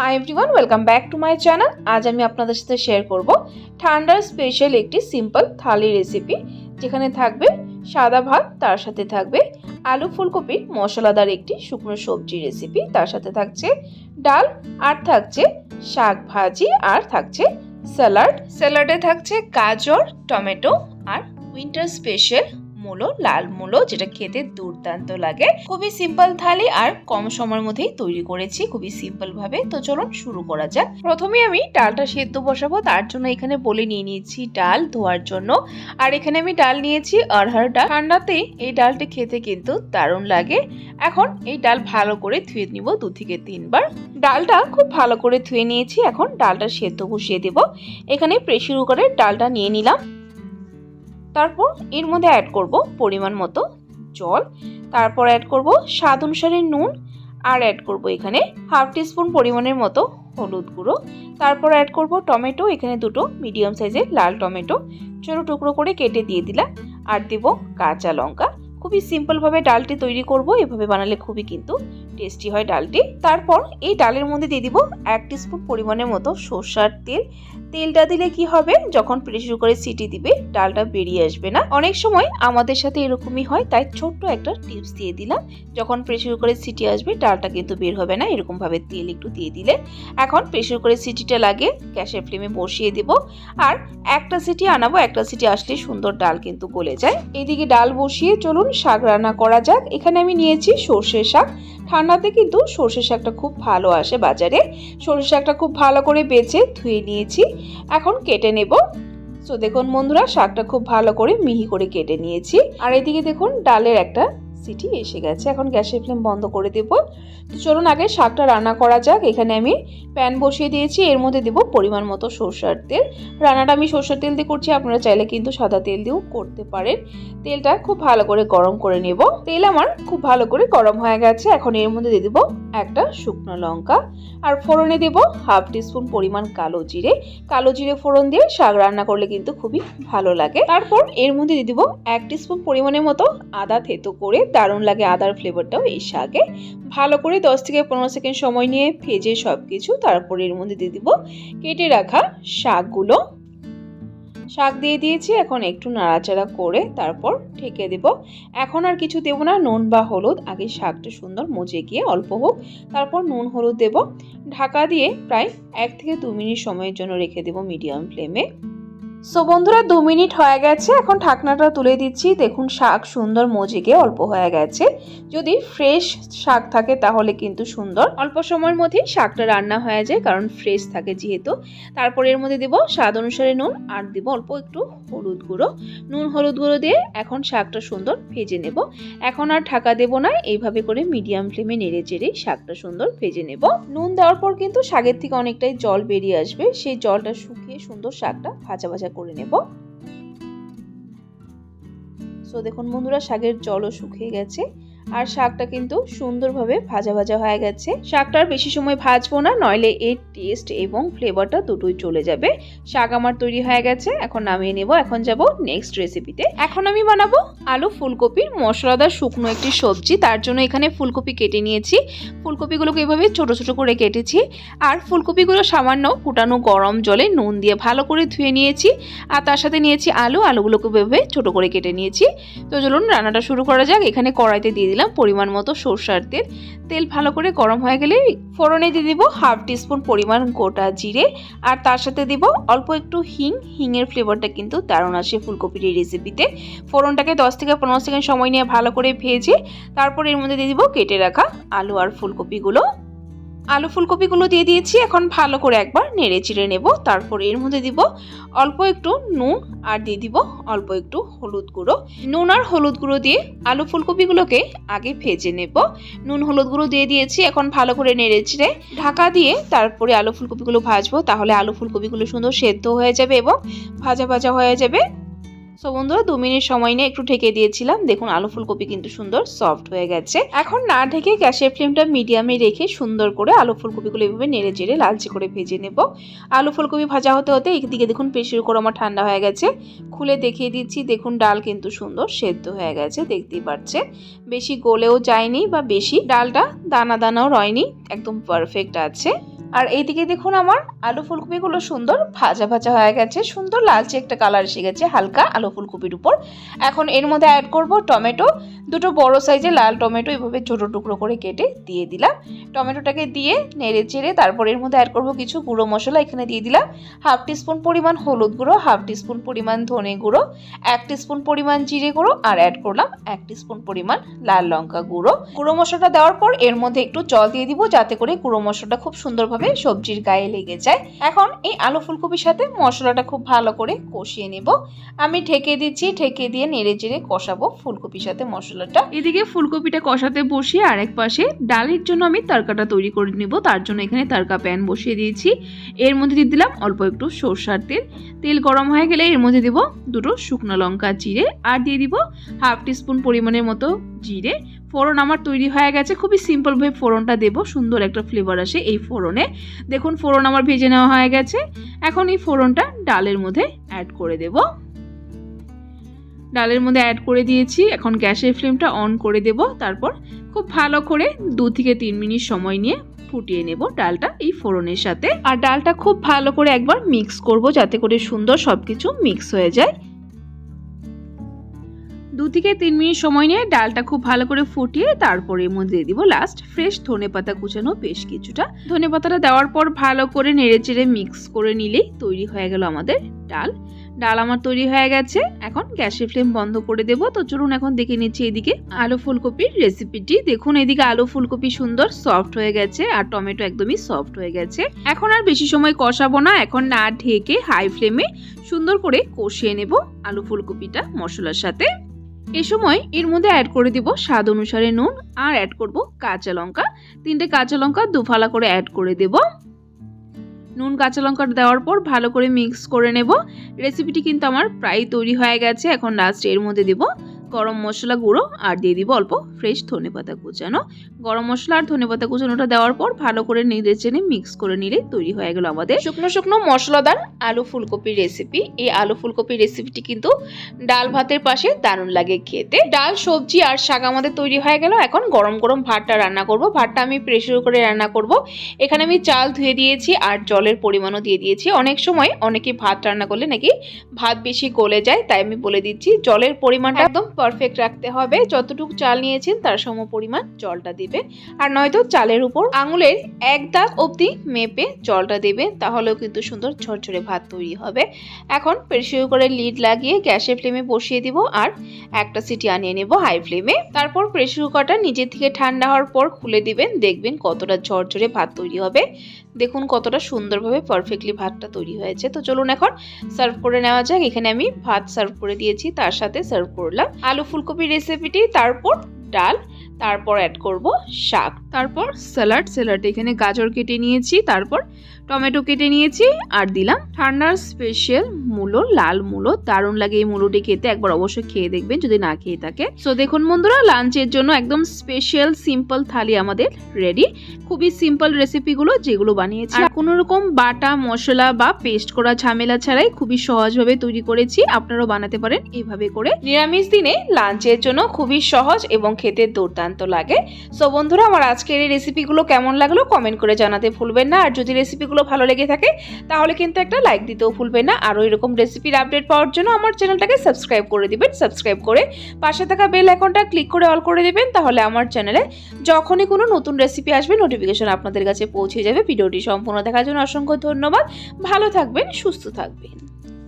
Hi everyone welcome back to my channel আজ আমি আপনাদের সাথে শেয়ার করব ঠান্ডার স্পেশাল একটি সিম্পল থালি রেসিপি যেখানে থাকবে সাদা ভাত, তার সাথে থাকবে আলু ফুলকপির মশলাদার একটি শুকনো সবজি রেসিপি তার সাথে থাকছে ডাল, আর থাকছে শাক ভাজি, আর থাকছে স্যালাড স্যালাডে থাকছে গাজর, টমেটো, আর উইন্টার স্পেশাল মূলো, লাল মূলো, যেটা খেতে দুর্দান্ত লাগে। খুবই সিম্পল থালি আর কম সময়ের মধ্যেই তৈরি করেছি খুবই সিম্পল ভাবে। তো চলুন শুরু করা যাক। প্রথমে আমি ডালটা সেদ্ধ বসাবো, তার জন্য এখানে বলে নিয়ে নিয়েছি ডাল ধোয়ার জন্য। আর এখানে আমি ডাল নিয়েছি অরহর ডাল। ঠান্ডাতে এই ডালটি খেতে কিন্তু দারুণ লাগে। এখন এই ডাল ভালো করে ধুয়ে নিব দু থেকে তিনবার। ডালটা খুব ভালো করে ধুয়ে নিয়েছি, এখন ডালটা সেদ্ধ বসিয়ে দেব। এখানে প্রেশার কুকারে ডালটা নিয়ে নিলাম। তারপর এর মধ্যে অ্যাড করব পরিমাণ মতো জল, তারপর অ্যাড করব স্বাদ অনুসারে নুন, আর অ্যাড করব এখানে হাফ টিস্পুন পরিমাণের মতো হলুদ গুঁড়ো, তারপর অ্যাড করব টমেটো, এখানে দুটো মিডিয়াম সাইজের লাল টমেটো, ছোটো টুকরো করে কেটে দিয়ে দিলাম, আর দেব কাঁচা লঙ্কা। খুবই সিম্পলভাবে ডালটি তৈরি করব, এভাবে বানালে খুবই কিন্তু টেস্টি হয় ডালটি। তারপর এই ডালের মধ্যে দিয়ে দিব এক টিস্পুন পরিমাণের মতো সর্ষার তেল তেলটা দিলে কি হবে? যখন প্রেশার কুকারে সিটি দিবে, ডালটা বেরিয়ে আসবে না। অনেক সময় আমাদের সাথে এরকমই হয়, তাই ছোট্ট একটা টিপস দিয়ে দিলাম। যখন প্রেশার কুকারে সিটি আসবে, ডালটা কিন্তু বের হবে না এরকম ভাবে তেল একটু দিয়ে দিলে। এখন প্রেশার করে সিটিটা লাগে গ্যাসের ফ্লেমে বসিয়ে দিব। আর একটা সিটি আনাবো, একটা সিটি আসলে সুন্দর ডাল কিন্তু গলে যায়। এদিকে ডাল বসিয়ে চলুন, শাক রান্না করা যাক। এখানে আমি নিয়েছি সর্ষের শাক। ঠান্ডাতে কিন্তু সর্ষে শাকটা খুব ভালো আসে বাজারে। সর্ষে শাকটা খুব ভালো করে বেছে ধুয়ে নিয়েছি। এখন কেটে নেব। সো দেখুন বন্ধুরা, শাকটা খুব ভালো করে মিহি করে কেটে নিয়েছি। আর এদিকে দেখুন, ডালের একটা সিটি এসে গেছে। এখন গ্যাসের ফ্লেম বন্ধ করে দেব। তো চলুন আগে শাকটা রান্না করা যাক। এখানে আমি প্যান বসিয়ে দিয়েছি। এর মধ্যে দেব পরিমাণ মতো সরষার তেল। রান্নাটা আমি সরষের তেল দিয়ে করছি। আপনারা চাইলে কিন্তু সাদা তেল দিয়েও করতে পারেন। তেলটা খুব ভালো করে গরম করে নেব। তেল আমার খুব ভালো করে গরম হয়ে গেছে। এখন এর মধ্যে দিয়ে দেবো একটা শুকনো লঙ্কা। আর ফোড়নে দেব হাফ টিস্পুন পরিমাণ কালো জিরে। কালো জিরে ফোড়ন দিয়ে শাক রান্না করলে কিন্তু খুবই ভালো লাগে। তারপর এর মধ্যে দিয়ে দেবো এক টিস্পুন পরিমাণের মতো আদা থেতো করে দারুণ লাগে আদার ফ্লেভারটাও এই শাকে। ভালো করে দশ থেকে পনেরো সেকেন্ড সময় নিয়ে ভেজে সব কিছু তারপর এর মধ্যে দিয়ে দিব কেটে রাখা শাকগুলো। শাক দিয়ে দিয়েছি, এখন একটু নাড়াচাড়া করে তারপর ঢেকে দেব। এখন আর কিছু দেবো না, নুন বা হলুদ, আগে শাকটা সুন্দর মজে গিয়ে অল্প হোক, তারপর নুন হলুদ দেব। ঢাকা দিয়ে প্রায় এক থেকে দু মিনিট সময়ের জন্য রেখে দেব মিডিয়াম ফ্লেমে। সো বন্ধুরা, দু মিনিট হয়ে গেছে। এখন ঢাকনাটা তুলে দিচ্ছি। দেখুন, শাক সুন্দর মজিকে অল্প হয়ে গেছে। যদি ফ্রেশ শাক থাকে, তাহলে কিন্তু সুন্দর। অল্প সময়ের মধ্যেই শাকটা রান্না হয়ে যায়, কারণ ফ্রেশ থাকে যেহেতু। তারপর এর মধ্যে দেবো স্বাদ অনুসারে নুন, আর দেবো অল্প একটু হলুদ গুঁড়ো। নুন, হলুদ গুঁড়ো দিয়ে এখন শাকটা সুন্দর ভেজে নেব। এখন আর ঢাকা দেবো না, এইভাবে করে মিডিয়াম ফ্লেমে নেড়ে চেড়ে শাকটা সুন্দর ভেজে নেব। নুন দেওয়ার পর কিন্তু শাকের থেকে অনেকটাই জল বেরিয়ে আসবে। সেই জলটা শুকিয়ে সুন্দর শাকটা ভাজা ভাজা করে নেব। সো দেখুন বন্ধুরা শাকের জলও শুকিয়ে গেছে। আর শাকটা কিন্তু সুন্দরভাবে ভাজা ভাজা হয়ে গেছে। শাকটার বেশি সময় ভাজবো না, নইলে এর টেস্ট এবং ফ্লেভারটা দুটোই চলে যাবে। শাক আমার তৈরি হয়ে গেছে, এখন নামিয়ে নেব। এখন যাব নেক্সট রেসিপিতে এখন আমি বানাবো আলু ফুলকপির মশলাদার শুকনো একটি সবজি। তার জন্য এখানে ফুলকপি কেটে নিয়েছি। ফুলকপিগুলোকে এভাবে ছোট ছোট করে কেটেছি। আর ফুলকপিগুলো সামান্য ফুটানো গরম জলে নুন দিয়ে ভালো করে ধুয়ে নিয়েছি। আর তার সাথে নিয়েছি আলু। আলুগুলোকে এভাবে ছোট করে কেটে নিয়েছি। তো চলুন রান্নাটা শুরু করা যাক। এখানে কড়াইতে দিয়ে দিলাম পরিমাণ মতো সর্ষার তেল। তেল ভালো করে গরম হয়ে গেলে ফোড়নে দিয়ে দিব হাফ টিস্পুন পরিমাণ গোটা জিরে আর তার সাথে দিব অল্প একটু হিং। হিংয়ের ফ্লেভারটা কিন্তু দারুণ আসে ফুলকপির এই রেসিপিতে ফোড়নটাকে দশ থেকে পনেরো সেকেন্ড সময় নিয়ে ভালো করে ভেজে তারপর এর মধ্যে দিয়ে দিব কেটে রাখা আলু আর ফুলকপিগুলো। আলু ফুলকপিগুলো দিয়ে দিয়েছি, এখন ভালো করে একবার নেড়ে চিড়ে নেব। তারপর এর মধ্যে দিব অল্প একটু নুন আর দিয়ে দিব অল্প একটু হলুদ গুঁড়ো। নুন আর হলুদ গুঁড়ো দিয়ে আলু ফুলকপিগুলোকে আগে ভেজে নেব। নুন হলুদ গুঁড়ো দিয়ে দিয়েছি, এখন ভালো করে নেড়ে চিড়ে ঢাকা দিয়ে তারপরে আলু ফুলকপিগুলো ভাজবো, তাহলে আলু ফুলকপিগুলো সুন্দর সেদ্ধ হয়ে যাবে এবং ভাজা ভাজা হয়ে যাবে। সো বন্ধুরা, দু মিনিট সময় নিয়ে একটু ঢেকে দিয়েছিলাম। দেখুন, আলু ফুলকপি কিন্তু সুন্দর সফট হয়ে গেছে। এখন না ঢেকে গ্যাসের ফ্লেমটা মিডিয়ামে রেখে সুন্দর করে আলু ফুলকপিগুলো এভাবে নেড়ে চেড়ে লালচে করে ভেজে নেব। আলু ফুলকপি ভাজা হতে হতে একদিকে দেখুন পেশির করে আমার ঠান্ডা হয়ে গেছে। খুলে দেখিয়ে দিচ্ছি, দেখুন, ডাল কিন্তু সুন্দর সেদ্ধ হয়ে গেছে, দেখতেই পাচ্ছেন বেশি গলেও যায়নি বা বেশি, ডালটা দানা দানাও রয়নি, একদম পারফেক্ট আছে। আর এইদিকে দেখুন আমার আলু ফুলকপিগুলো সুন্দর ভাজা ভাজা হয়ে গেছে, সুন্দর লালচে একটা কালার এসে গেছে, হালকা আলু ফুলকপির উপর। এখন এর মধ্যে অ্যাড করব টমেটো, দুটো বড় সাইজের লাল টমেটো এভাবে ছোটো টুকরো করে কেটে দিয়ে দিলাম। টমেটোটাকে দিয়ে নেড়ে চেড়ে তারপর এর মধ্যে অ্যাড করব কিছু গুঁড়ো মশলা, এখানে দিয়ে দিলাম হাফ টিস্পুন পরিমাণ হলুদ গুঁড়ো হাফ টিস্পুন পরিমাণ ধনে গুঁড়ো, এক টিস্পুন পরিমাণ জিরে গুঁড়ো আর অ্যাড করলাম এক টিস্পুন পরিমাণ লাল লঙ্কা গুঁড়ো। গুঁড়ো মশলাটা দেওয়ার পর এর মধ্যে একটু জল দিয়ে দিব, যাতে করে গুঁড়ো মশলাটা খুব সুন্দরভাবে সবজির গায়ে লেগে যায়। এখন এই আলু ফুলকপির সাথে মশলাটা খুব ভালো করে কষিয়ে নেব। আমি ঢেকে দিচ্ছি, ঢেকে দিয়ে নেড়ে চেড়ে কষাবো ফুলকপির সাথে মশলাটা। এদিকে ফুলকপিটা কষাতে বসিয়ে আরেক পাশে ডালের জন্য আমি তরকাটা তৈরি করে নেব। তার জন্য এখানে তরকা প্যান বসিয়ে দিয়েছি। এর মধ্যে দিয়ে দিলাম অল্প একটু সর্ষার তেল। তেল গরম হয়ে গেলে এর মধ্যে দেব দুটো শুকনো লঙ্কা জিরে। আর দিয়ে দিব হাফ টিস্পুন পরিমাণের মতো জিরে। ফোড়ন আমার তৈরি হয়ে গেছে। খুবই সিম্পলভাবে ফোড়নটা দেব। সুন্দর একটা ফ্লেভার আসে এই ফোড়নে। দেখুন, ফোড়ন আমার ভেজে নেওয়া হয়ে গেছে। এখন এই ফোড়নটা ডালের মধ্যে অ্যাড করে দেব। ডালের মধ্যে অ্যাড করে দিয়েছি। এখন গ্যাসের ফ্লেমটা অন করে দেব। তারপর খুব ভালো করে দু থেকে তিন মিনিট সময় নিয়ে ফুটিয়ে নেব ডালটা এই ফোড়নের সাথে। আর ডালটা খুব ভালো করে একবার মিক্স করব যাতে করে সুন্দর সব কিছু মিক্স হয়ে যায়। দু থেকে তিন মিনিট সময় নিয়ে ডালটা খুব ভালো করে ফুটিয়ে তারপরে এর মধ্যে দিয়ে দিব লাস্ট ফ্রেশ ধনে পাতা কুচানো বেশ কিছুটা। ধনে পাতাটা দেওয়ার পর ভালো করে নেড়ে চেড়ে মিক্স করে নিলেই তৈরি হয়ে গেল আমাদের ডাল। ডাল আমার তৈরি হয়ে গেছে, এখন গ্যাসের ফ্লেম বন্ধ করে দেবো। তো চলুন এখন দেখে নিচ্ছি এদিকে আলু ফুলকপির রেসিপিটি দেখুন এদিকে আলু ফুলকপি সুন্দর সফট হয়ে গেছে আর টমেটো একদমই সফট হয়ে গেছে। এখন আর বেশি সময় কষাবো না, এখন না ঢেকে হাই ফ্লেমে সুন্দর করে কষিয়ে নেব আলু ফুলকপিটা মশলার সাথে। এ সময় এর মধ্যে অ্যাড করে দিব স্বাদ অনুসারে নুন আর অ্যাড করব কাঁচা লঙ্কা। তিনটে কাঁচা লঙ্কা দুফালা করে অ্যাড করে দেব। নুন, কাঁচা লঙ্কাটা দেওয়ার পর ভালো করে মিক্স করে নেব। রেসিপিটি কিন্তু আমার প্রায় তৈরি হয়ে গেছে, এখন লাস্ট এর মধ্যে দেব। গরম মশলা গুঁড়ো আর দিয়ে দিব অল্প ফ্রেশ ধনেপাতা কুচানো। গরম মশলা আর ধনেপাতা কুচানোটা দেওয়ার পর ভালো করে নেড়ে চেনে মিক্স করে নিলে তৈরি হয়ে গেল আমাদের শুকনো শুকনো মশলাদার আলু ফুলকপির রেসিপি এই আলু ফুলকপির রেসিপিটি কিন্তু ডাল ভাতের পাশে দারুণ লাগে খেতে। ডাল, সবজি আর শাক আমাদের তৈরি হয়ে গেল। এখন গরম গরম ভাতটা রান্না করব। ভাতটা আমি প্রেশার করে রান্না করব। এখানে আমি চাল ধুয়ে দিয়েছি আর জলের পরিমাণও দিয়ে দিয়েছি। অনেক সময় অনেকে ভাত রান্না করলে নাকি ভাত বেশি গলে যায়, তাই আমি বলে দিচ্ছি। জলের পরিমাণটা একদম পারফেক্ট রাখতে হবে। যতটুকু চাল নিয়েছেন তার সম পরিমাণ জলটা দেবে আর নয়তো চালের উপর আঙুলের এক দাগ অবধি মেপে জলটা দেবে তাহলেও কিন্তু সুন্দর ঝরঝরে ভাত তৈরি হবে। এখন প্রেশার করে লিড লাগিয়ে গ্যাসের ফ্লেমে বসিয়ে দিব আর একটা সিটি আনিয়ে নেব হাই ফ্লেমে তারপর প্রেশার কুকারটা নিজে থেকে ঠান্ডা হওয়ার পর খুলে দিবেন, দেখবেন কতটা ঝরঝরে ভাত তৈরি হবে। দেখুন কতটা সুন্দরভাবে পারফেক্টলি ভাতটা তৈরি হয়েছে। তো চলুন এখন সার্ভ করে নেওয়া যাক। এখানে আমি ভাত সার্ভ করে দিয়েছি, তার সাথে সার্ভ করলাম। আলু ফুলকপি রেসিপিটি তারপর ডাল তারপর অ্যাড করব শাক। তারপর স্যালাড স্যালাড এখানে গাজর কেটে নিয়েছি, তারপর টমেটো কেটে নিয়েছি আর দিলাম ঠান্ডার স্পেশাল মূলো, লাল মূলো। দারুণ লাগে এই মূলোটি খেতে, একবার অবশ্যই খেয়ে দেখবেন যদি না খেয়ে থাকে। সো দেখুন বন্ধুরা লাঞ্চের জন্য একদম স্পেশাল সিম্পল থালি আমাদের রেডি খুবই সিম্পল রেসিপিগুলো যেগুলো বানিয়েছি। আর কোনো রকম বাটা, মশলা বা পেস্ট করা ঝামেলা ছাড়াই খুবই সহজভাবে তৈরি করেছি। আপনারাও বানাতে পারেন এইভাবে করে। নিরামিষ দিনে লাঞ্চের জন্য খুবই সহজ এবং খেতে দুর্দান্ত। লাগে। সো বন্ধুরা, আমার আজকের এই রেসিপিগুলো কেমন লাগল কমেন্ট করে জানাতে ভুলবেন না। আর যদি রেসিপিগুলো ভালো লেগে থাকে, তাহলে কিন্তু একটা লাইক দিতেও ভুলবেন না। আরও এরকম রেসিপির আপডেট পাওয়ার জন্য আমার চ্যানেলটাকে সাবস্ক্রাইব করে দিবেন। সাবস্ক্রাইব করে পাশে থাকা বেল আইকনটা ক্লিক করে অল করে দিবেন। তাহলে আমার চ্যানেলে যখনই কোনো নতুন রেসিপি আসবে নোটিফিকেশন আপনাদের কাছে পৌঁছে যাবে। ভিডিওটি সম্পূর্ণ দেখার জন্য অসংখ্য ধন্যবাদ। ভালো থাকবেন, সুস্থ থাকবেন।